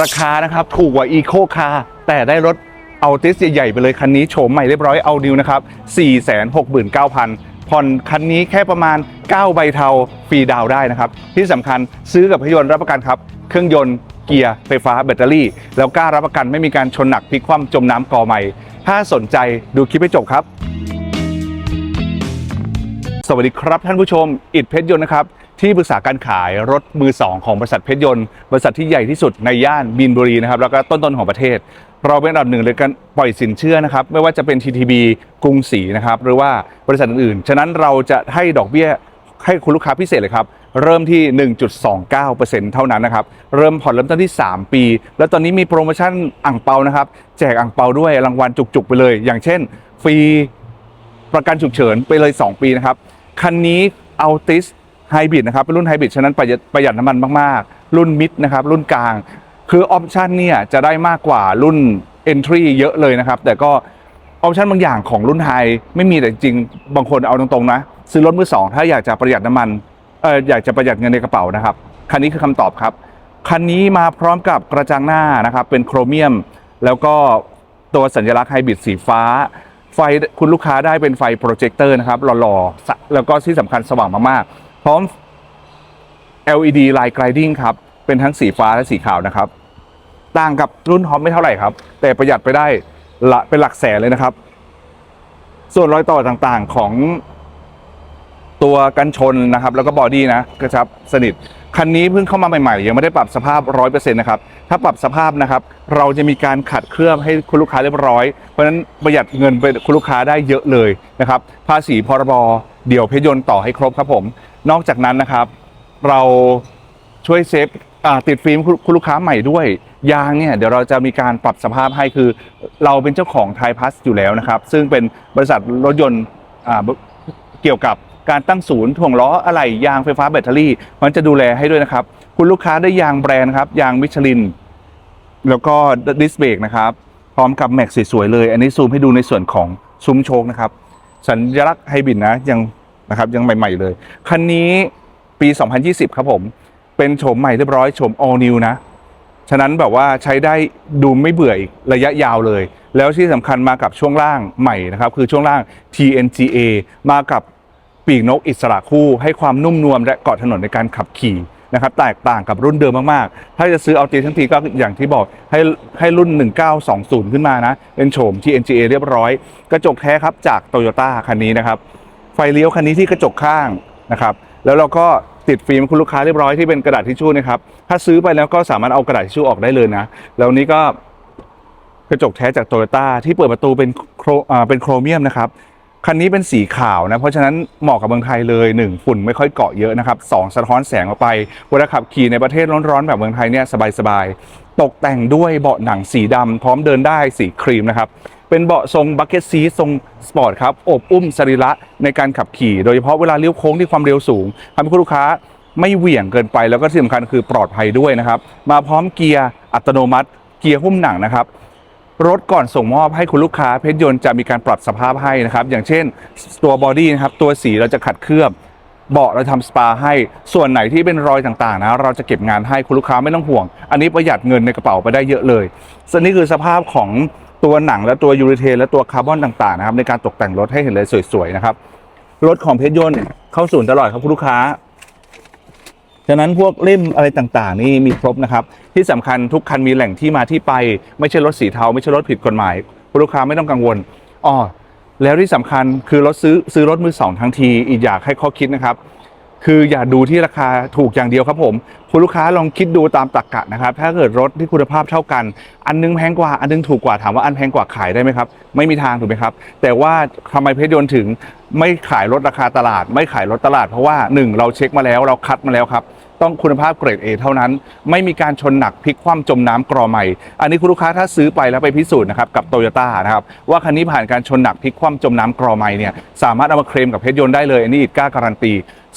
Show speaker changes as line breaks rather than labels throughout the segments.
ราคานะครับถูกกว่าอีโคคาร์แต่ได้รถเอาติสใหญ่ๆไปเลยคันนี้โฉมใหม่เรียบร้อยเอาดิวนะครับ 469,000 ผ่อนคันนี้แค่ประมาณ 9 ใบเทาฟรีดาวได้นะครับ ที่สำคัญซื้อกับพยนต์รับประกันครับ เครื่องยนต์เกียร์ไฟฟ้าแบตเตอรี่ แล้วกล้ารับประกันไม่มีการชนหนักพลิกคว่ำจมน้ำกอใหม่ ถ้าสนใจดูคลิปให้จบครับ สวัสดีครับท่านผู้ชม อิดเพชรยนต์นะครับ ที่ปรึกษาการขายรถมือสองของบริษัทเพชรยนต์ บริษัทที่ใหญ่ที่สุดในย่านมีนบุรีนะครับแล้วก็ต้นๆของประเทศ เราเป็นอันดับหนึ่งเลยกันปล่อยสินเชื่อนะครับไม่ว่าจะเป็น TTB กรุงศรีนะครับหรือว่าบริษัทอื่นๆ ฉะนั้นเราจะให้ดอกเบี้ยให้คุณลูกค้าพิเศษเลยครับเริ่มที่ 1.29%เท่านั้นนะครับ เริ่มผ่อนเริ่มต้นที่ 3 ปี แล้วตอนนี้มีโปรโมชั่นอ่างเปานะครับ แจกอ่างเปาด้วยรางวัลจุกๆ ไปเลย อย่างเช่น ฟรีประกันฉุกเฉินไปเลย 2 ปีนะครับ คันนี้เอาติส ไฮบริดนะครับเป็นรุ่นไฮบริดฉะนั้นประหยัดประหยัดน้ำมันมากๆ รุ่นมิดนะครับรุ่นกลาง คือออปชันเนี่ยจะได้มากกว่ารุ่น Entry เยอะเลยนะครับ แต่ก็ออปชันบางอย่างของรุ่นไฮไม่มีแต่จริงบางคนเอาตรงๆนะ ซื้อรถมือสองถ้าอยากจะประหยัดน้ำมันเอออยากจะประหยัดเงินในกระเป๋านะครับคันนี้คือคำตอบครับคันนี้มาพร้อมกับกระจังหน้านะครับเป็นโครเมียม แล้วก็ตัวสัญลักษณ์ไฮบริดสีฟ้า ไฟคุณลูกค้าได้เป็นไฟโปรเจคเตอร์นะครับหล่อๆแล้วก็ที่สำคัญสว่างมากๆ พร้อม LED Light Gliding ครับ เป็นทั้งสีฟ้าและสีขาวนะครับ ต่างกับรุ่นฮอปไม่เท่าไหร่ครับ แต่ประหยัดไปได้ละเป็นหลักแสนเลยนะครับ ส่วนรอยต่อต่างๆของตัวกันชนนะครับ แล้วก็บอดี้นะกระชับสนิท คันนี้เพิ่งเข้ามาใหม่ๆ ยังไม่ได้ปรับสภาพ 100%นะครับ ถ้าปรับสภาพนะครับ เราจะมีการขัดเคลือบให้คุณลูกค้าเรียบร้อย เพราะฉะนั้นประหยัดเงินไปคุณลูกค้าได้เยอะเลยนะครับ ภาษีพรบเดี่ยวเพชรยนต์ต่อให้ครบครับผม นอกจากนั้นนะครับ เราช่วยเซฟติดฟิล์มคุณลูกค้าใหม่ด้วยยางเนี่ยเดี๋ยวเราจะมีการปรับสภาพให้คือ เราเป็นเจ้าของไทยพัสอยู่แล้วนะครับ ซึ่งเป็นบริษัทรถยนต์เกี่ยวกับการตั้งศูนย์ถ่วงล้ออะไหล่ยางไฟฟ้าแบตเตอรี่ มันจะดูแลให้ด้วยนะครับ คุณลูกค้าได้ยางแบรนด์ครับ ยางมิชลิน แล้วก็ดิสเบรกนะครับ พร้อมกับแม็กสวยๆเลย อันนี้ซูมให้ดูในส่วนของซุ้มโชคนะครับ สัญลักษณ์ไฮบริดนะยัง นะครับยังใหม่ ๆ เลย คันนี้ปี 2020 ครับผม เป็นโฉมใหม่เรียบร้อยโฉม all new นะ ฉะนั้นแบบว่าใช้ได้ดูไม่เบื่ออีกระยะยาวเลย แล้วที่สำคัญมากับช่วงล่างใหม่นะครับ คือช่วงล่าง TNGA มากับปีกนกอิสระคู่ให้ความนุ่มนวลและเกาะถนนในการขับขี่นะครับแตกต่างกับรุ่นเดิมมาก ๆ ถ้าจะซื้อเอาตีทั้งทีก็อย่างที่บอกให้ให้รุ่น 1920 ขึ้นมานะ เป็นโฉม TNGA เรียบร้อย กระจกแท้ครับจากโตโยต้าคันนี้นะครับ ไฟเลี้ยวคันนี้ที่กระจกข้างนะครับแล้วเราก็ติดฟิล์มคุณลูกค้าเรียบร้อยที่เป็นกระดาษทิชชู่นะครับถ้าซื้อไปแล้วก็สามารถเอากระดาษทิชชู่ออกได้เลยนะแล้วนี้ก็กระจกแท้จากโตโยต้าที่เปิดประตูเป็นโครเป็นโครเมียมนะครับคันนี้เป็นสีขาวนะเพราะฉะนั้นเหมาะกับเมืองไทยเลย 1 ฝุ่นไม่ค่อยเกาะเยอะนะครับสองสะท้อนแสงออกไปเวลาขับขี่ในประเทศร้อนๆแบบเมืองไทยเนี่ยสบายๆตกแต่งด้วยเบาะหนังสีดำพร้อมเดินได้สีครีมนะครับ เป็นเบาะทรงบักเก็ตซีทรงสปอร์ตครับอบอุ้มสรีระในการขับขี่โดยเฉพาะเวลาเลี้ยวโค้งที่ความเร็วสูงทำให้คุณลูกค้าไม่เหวี่ยงเกินไปแล้วก็ที่สำคัญคือปลอดภัยด้วยนะครับ มาพร้อมเกียร์อัตโนมัติ เกียร์หุ้มหนังนะครับ รถก่อนส่งมอบให้คุณลูกค้าเพชรยนต์จะมีการปรับสภาพให้นะครับ อย่างเช่นตัวบอดี้นะครับตัวสีเราจะขัดเคลือบเบาะเราทำสปาให้ส่วนไหนที่เป็นรอยต่างๆ นะ เราจะเก็บงานให้คุณลูกค้าไม่ต้องห่วง อันนี้ประหยัดเงินในกระเป๋าไปได้เยอะเลยส่วนนี้คือสภาพของ ตัวหนังและตัวยูริเทนและตัวคาร์บอนต่างๆนะครับในการตกแต่งรถให้เห็นเลยสวยๆนะครับรถของเพชรยนต์เข้าศูนย์ตลอดครับคุณลูกค้าฉะนั้นพวกเล่มอะไรต่างๆ นี่มีครบนะครับ ที่สำคัญทุกคันมีแหล่งที่มาที่ไป ไม่ใช่รถสีเทา ไม่ใช่รถผิดกฎหมายคุณลูกค้าไม่ต้องกังวลอ๋อแล้วที่สำคัญคือรถซื้อซื้อรถมือสองทั้งทีอีกอยากให้ข้อคิดนะครับ คืออย่าดูที่ราคาถูกอย่างเดียวครับผม คุณลูกค้าลองคิดดูตามตรรกะนะครับ ถ้าเกิดรถที่คุณภาพเท่ากัน อันนึงแพงกว่า อันนึงถูกกว่า ถามว่าอันแพงกว่าขายได้ไหมครับ ไม่มีทางถูกไหมครับ แต่ว่าทำไมเพชรยนต์ถึงไม่ขายรถราคาตลาด ไม่ขายรถตลาด เพราะว่าหนึ่งเราเช็คมาแล้ว เราคัดมาแล้วครับ ต้องคุณภาพเกรด A เท่านั้น ไม่มีการชนหนักพลิกคว่ำจมน้ำกรอใหม่ อันนี้คุณลูกค้าถ้าซื้อไปแล้วไปพิสูจน์นะครับกับโตโยต้านะครับว่าคันนี้ผ่านการชนหนักพลิกคว่ำจมน้ำกรอใหม่เนี่ยสามารถเอามาเคลมกับเพชรยนต์ได้เลยอันนี้อีกกล้าการันตี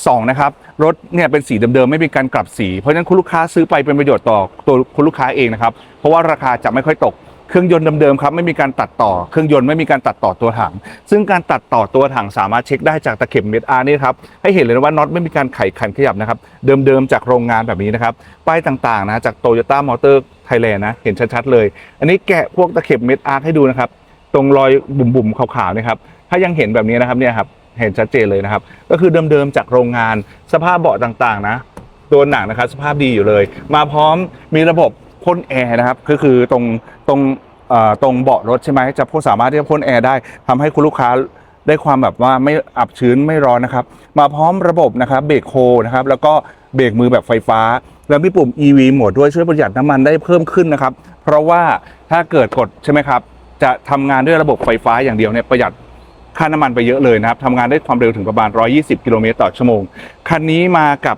สองนะครับรถเนี่ยเป็นสีเดิมๆไม่มีการกลับสี เพราะฉะนั้นคุณลูกค้าซื้อไปเป็นประโยชน์ต่อตัวคุณลูกค้าเองนะครับเพราะว่าราคาจะไม่ค่อยตก เครื่องยนต์เดิมๆครับไม่มีการตัดต่อเครื่องยนต์ไม่มีการตัดต่อตัวถัง ซึ่งการตัดต่อตัวถังสามารถเช็คได้จากตะเข็บเม็ดอาร์นี่ครับให้เห็นเลยนะว่าน็อตไม่มีการไขขันขยับนะครับเดิมๆจากโรงงานแบบนี้นะครับป้ายต่างๆนะจากโตโยต้ามอเตอร์ไทยแลนด์นะเห็นชัดๆเลย อันนี้แกะพวกตะเข็บเม็ดอาร์ให้ดูนะครับตรงรอยบุ๋มๆขาวๆนะครับถ้ายังเห็นแบบนี้นะครับเนี่ยครับเห็นชัดเจนเลยนะครับก็คือเดิมๆจากโรงงานสภาพเบาะต่างๆนะตัวหนังนะครับสภาพดีอยู่เลย มาพร้อมมีระบบ พ่นแอร์นะครับก็คือตรงตรงเอ่อตรงเบาะรถใช่ไหมจะพ่นสามารถที่จะพ่นแอร์ได้ทำให้คุณลูกค้าได้ความแบบว่าไม่อับชื้นไม่ร้อนนะครับ มาพร้อมระบบนะครับเบรกโฮนะครับแล้วก็เบรกมือแบบไฟฟ้า แล้วมีปุ่ม EV โหมดด้วยช่วยประหยัดน้ำมันได้เพิ่มขึ้นนะครับ เพราะว่าถ้าเกิดกดใช่ไหมครับ จะทำงานด้วยระบบไฟฟ้าอย่างเดียวเนี่ยประหยัดค่าน้ำมันไปเยอะเลยนะครับทำงานได้ความเร็วถึงประมาณ 120 กิโลเมตรต่อชั่วโมง คันนี้มากับ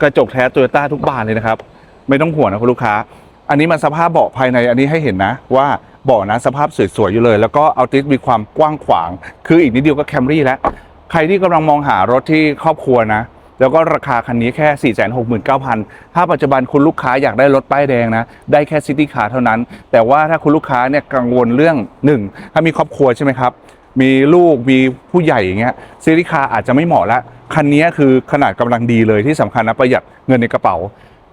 กระจกแท้โตโยต้าทุกบานเลยนะครับ ไม่ต้องห่วงนะคุณลูกค้า อันนี้มันสภาพเบาะภายในอันนี้ให้เห็นนะว่าเบาะนะสภาพสวยๆอยู่เลย แล้วก็เอาติสมีความกว้างขวาง คืออีกนิดเดียวก็แคมรี่แล้ว ใครที่กำลังมองหารถที่ครอบครัวนะแล้วก็ราคาคันนี้แค่ 469,000 ถ้าปัจจุบันคุณลูกค้าอยากได้รถป้ายแดงนะ ได้แค่ซิตี้คาร์เท่านั้น แต่ว่าถ้าคุณลูกค้าเนี่ยกังวลเรื่องหนึ่งถ้ามีครอบครัวใช่ไหมครับ มีลูก มีผู้ใหญ่อย่างเงี้ยซิตี้คาร์อาจจะไม่เหมาะละ คันนี้คือขนาดกำลังดีเลยที่สำคัญนะประหยัดเงินในกระเป๋า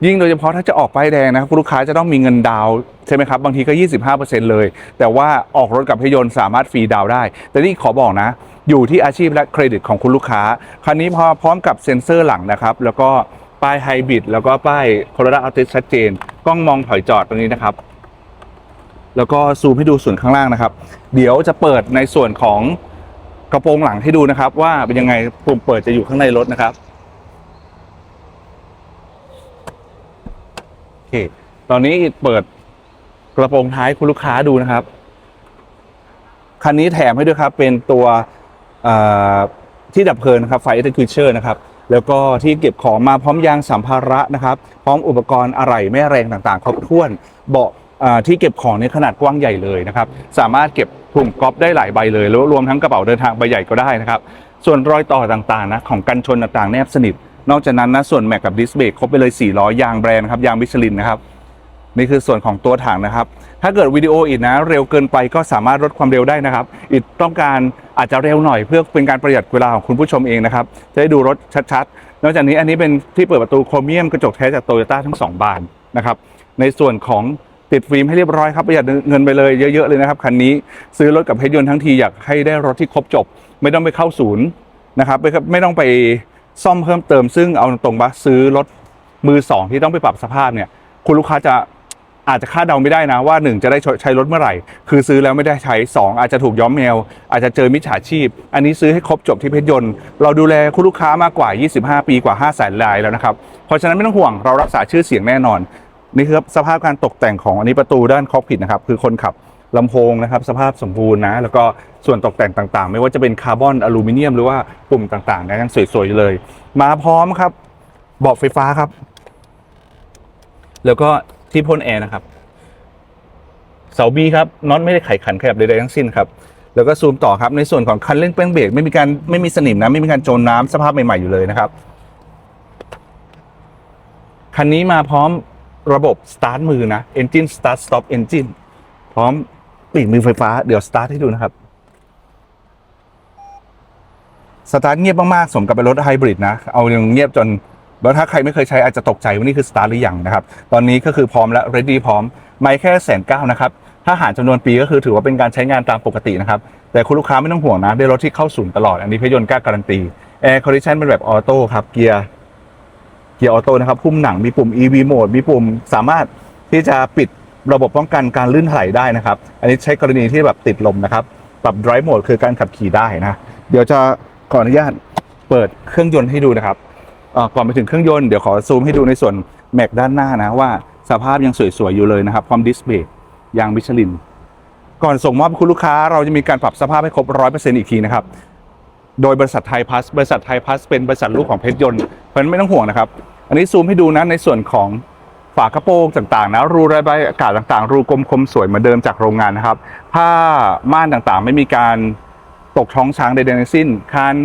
ยิ่งโดยเฉพาะถ้าจะออกป้ายแดงนะครับลูกค้าจะต้องมีเงินดาวใช่ไหมครับ บางทีก็ 25%เลย แต่ว่าออกรถกับพยนต์สามารถฟรีดาวได้ แต่นี่ขอบอกนะ อยู่ที่อาชีพและเครดิตของคุณลูกค้า คันนี้พอพร้อมกับเซ็นเซอร์หลังนะครับ แล้วก็ป้ายไฮบริดแล้วก็ป้ายโคโร a าอัลติชัดเจน กล้องมองถอยจอดตรงนี้นะครับ แล้วก็ซูมให้ดูส่วนข้างล่างนะครับ เดี๋ยวจะเปิดในส่วนของกระโปรงหลังให้ดูนะครับ ว่าเป็นยังไงปุ่มเปิดจะอยู่ข้างในรถนะครับ โอ เค ตอนนี้เปิดกระโปรงท้ายคุณลูกค้าดูนะครับ คันนี้แถมให้ด้วยครับ เป็นตัวที่ดับเพลิงนะครับไฟ extinguisher นะครับ แล้วก็ที่เก็บของมาพร้อมยางสัมภาระนะครับ พร้อมอุปกรณ์อะไหล่แม่แรงต่างๆ ครบถ้วน เบาะที่เก็บของในขนาดกว้างใหญ่เลยนะครับ สามารถเก็บถุงก๊อฟได้หลายใบเลยแล้วรวมทั้งกระเป๋าเดินทางใบใหญ่ก็ได้นะครับ ส่วนรอยต่อต่างๆนะของกันชนต่างๆ แนบสนิท นอกจากนั้นนะส่วนแม็กกับดิสเบรกครบไปเลย4ล้อยางแบรนด์นะครับยางมิชลินนะครับนี่คือส่วนของตัวถังนะครับ ถ้าเกิดวิดีโออีกนะ เร็วเกินไปก็สามารถลดความเร็วได้นะครับอีกต้องการอาจจะเร็วหน่อยเพื่อเป็นการประหยัดเวลาของคุณผู้ชมเองนะครับ จะได้ดูรถชัดๆ นอกจากนี้อันนี้เป็นที่เปิดประตูโครเมียมกระจกแท้จากโตโยต้าทั้ง 2 บานนะครับ ในส่วนของติดฟิล์มให้เรียบร้อยครับประหยัดเงินไปเลยเยอะๆเลยนะครับคันนี้ซื้อรถกับเพชรยนต์ทั้งทีอยากให้ได้รถที่ครบจบ ไม่ต้องไปเข้าศูนย์นะครับไม่ต้องไป ซ่อมเพิ่มเติมซึ่งเอาตรงๆว่าซื้อรถมือสองที่ต้องไปปรับสภาพเนี่ย คุณลูกค้าจะอาจจะคาดเดาไม่ได้นะว่า 1 จะได้ใช้รถเมื่อไหร่ คือซื้อแล้วไม่ได้ใช้ 2 อาจจะถูกย้อมแมว อาจจะเจอมิจฉาชีพ อันนี้ซื้อให้ครบจบที่เพชรยนต์ เราดูแลคุณลูกค้ามากกว่า 25 ปีกว่า5 0 0แสนรายแล้วนะครับ เพราะฉะนั้นไม่ต้องห่วงเรารักษาชื่อเสียงแน่นอน นี่คือสภาพการตกแต่งของอันนี้ประตูด้านคอกผิดนะครับ คือคนขับลำโพงนะครับ สภาพสมบูรณ์นะ แล้วก็ ส่วนตกแต่งต่างๆ ไม่ว่าจะเป็นคาร์บอนอลูมิเนียมหรือว่าปุ่มต่างๆนะยังสวยๆเลย มาพร้อมครับเบาะไฟฟ้าครับ แล้วก็ที่พ่นแอร์นะครับเสาบีครับน็อตไม่ได้ไขขันขยับใดๆทั้งสิ้นครับแล้วก็ซูมต่อครับในส่วนของคันเร่งแป้งเบรกไม่มีการไม่มีสนิมนะไม่มีการโจรน้ำสภาพใหม่ๆอยู่เลยนะครับคันนี้มาพร้อมระบบสตาร์ทมือนะ Engine Start Stop Engine พร้อมปีกมือไฟฟ้า เดี๋ยวสตาร์ทให้ดูนะครับ สตาร์ทเงียบมากๆสมกับเป็นรถไฮบริดนะ เอาอย่างเงียบจนแล้วถ้าใครไม่เคยใช้อาจจะตกใจว่านี่คือสตาร์ทหรือยังนะครับ ตอนนี้ก็คือพร้อมแล้ว ready พร้อม ไม่แค่แสนเก้านะครับ ถ้าหารจำนวนปีก็คือถือว่าเป็นการใช้งานตามปกตินะครับ แต่คุณลูกค้าไม่ต้องห่วงนะ ได้รถที่เข้าศูนย์ตลอด อันนี้พยนต์กล้าการันตี Air Condition เป็นแบบออโต้ครับ เกียร์ เกียร์ออโต้นะครับ พุ่มหนัง มีปุ่ม EV Mode มีปุ่มสามารถที่จะปิดระบบป้องกันการลื่นไถลได้นะครับ อันนี้ใช้กรณีที่แบบติดลมนะครับ ปรับ Drive Mode คือการขับขี่ได้นะ เดี๋ยวจะ ขออนุญาตเปิดเครื่องยนต์ให้ดูนะครับก่อนไปถึงเครื่องยนต์เดี๋ยวขอซูมให้ดูในส่วนแม็กด้านหน้านะว่าสภาพยังสวยๆอยู่เลยนะครับพร้อมดิสเพย์ยางมิชลิน ก่อนส่งมอบให้คุณลูกค้า เราจะมีการปรับสภาพให้ครบ100%อีกทีนะครับ โดยบริษัทไทยพัสบริษัทไทยพัสเป็นบริษัทลูกของเพชรยนต์เพราะฉะนั้นไม่ต้องห่วงนะครับ อันนี้ซูมให้ดูนะในส่วนของฝากระโปรงต่างๆนะรูระบายอากาศต่างๆ รูกลมคมสวยเหมือนเดิมจากโรงงานนะครับผ้าม่านต่างๆ ไม่มีการ ตกท้องช้างใดๆทั้งสิ้น คาน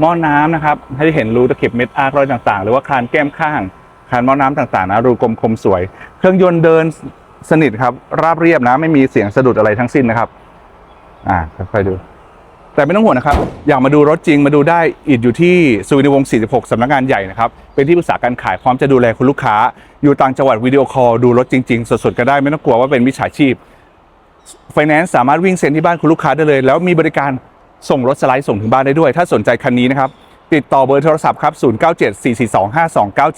หม้อน้ำนะครับ ให้เห็นรูตะเข็บเม็ดอาร์ครอยต่างๆ หรือว่าคานแก้มข้าง คานหม้อน้ำต่างๆนะรูกลมคมสวย เครื่องยนต์เดินสนิทครับ ราบเรียบนะ ไม่มีเสียงสะดุดอะไรทั้งสิ้นนะครับ อ่าค่อยๆดู แต่ไม่ต้องห่วงนะครับ อยากมาดูรถจริงมาดูได้อิดอยู่ที่สุวินวงศ์46 สำนักงานใหญ่นะครับ เป็นที่ปรึกษาการขายพร้อมจะดูแลคุณลูกค้า อยู่ต่างจังหวัดวิดีโอคอลดูรถจริงๆ สดๆก็ได้ไม่ต้องกลัวว่าเป็นมิจฉาชีพไฟแนนซ์สามารถวิ่งเซ็นที่บ้านคุณลูกค้าได้เลย แล้วมีบริการ ส่งรถสไลด์ส่งถึงบ้านได้ด้วย ถ้าสนใจคันนี้นะครับ ติดต่อเบอร์โทรศัพท์ครับ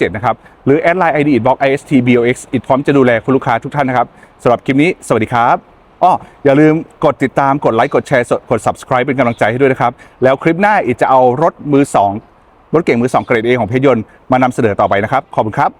0974425297 นะครับ หรือแอดไลน์ ID อิดบ็อก ISTBOX อิดพร้อมจะดูแลคุณลูกค้าทุกท่านนะครับสำหรับคลิปนี้ สวัสดีครับอ้ออย่าลืมกดติดตามกดไลค์กดแชร์กด subscribe เป็นกำลังใจให้ด้วยนะครับ แล้วคลิปหน้าอิดจะเอารถมือสองรถเก่งมือสองเกรดเอของเพชรยนต์มานำเสนอต่อไปนะครับขอบคุณครับ